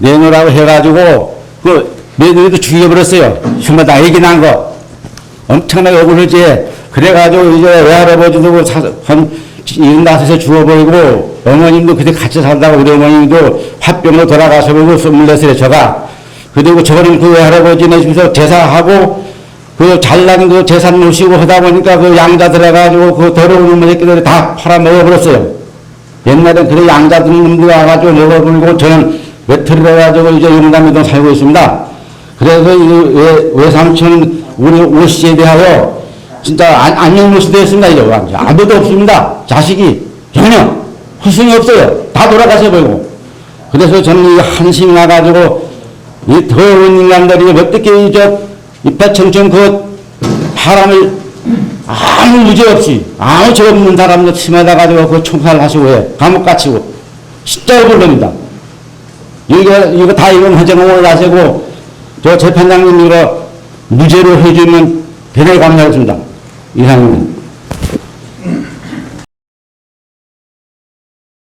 내놓으라고 해가지고 그 며느리도 죽여버렸어요. 흉마다 애기 난 거. 엄청나게 억울하지. 그래가지고 이제 외할아버지도 한 일흔다섯에 죽어버리고 어머님도 그때 같이 살다가 우리 어머님도 화병으로 돌아가셔버리고 스물네살에 저가 그리고 저번에 그 외할아버지네 집에서 제사하고 그 잘난 그 재산 모시고 하다 보니까 그 양자 들어가지고 그 더러운 놈의 새끼들이 다 팔아먹어버렸어요. 옛날엔 그래 양자 드는 놈들이 와가지고 먹어버리고 저는 외톨이로 가지고 이제 용담에도 살고 있습니다. 그래서 이 외, 외삼촌 우리 오씨에 대하여 진짜 안, 안녕무시 되었습니다. 이제 아무도 없습니다. 자식이 전혀 후승이 없어요. 다 돌아가셔 버리고. 그래서 저는 이 한심이 나가지고 이 더러운 인간들이 어떻게 이저 이파청청 그 바람을 아무 무죄 없이 아무 죄 없는 사람들 침에다 가지고 그 총살 하시고 해 감옥 갇히고 진짜 억울합니다. 이거 이거 다 이건 허정을 하시고 저 재판장님 이거 무죄로 해주면 대단히 감사하겠습니다. 이상입니다.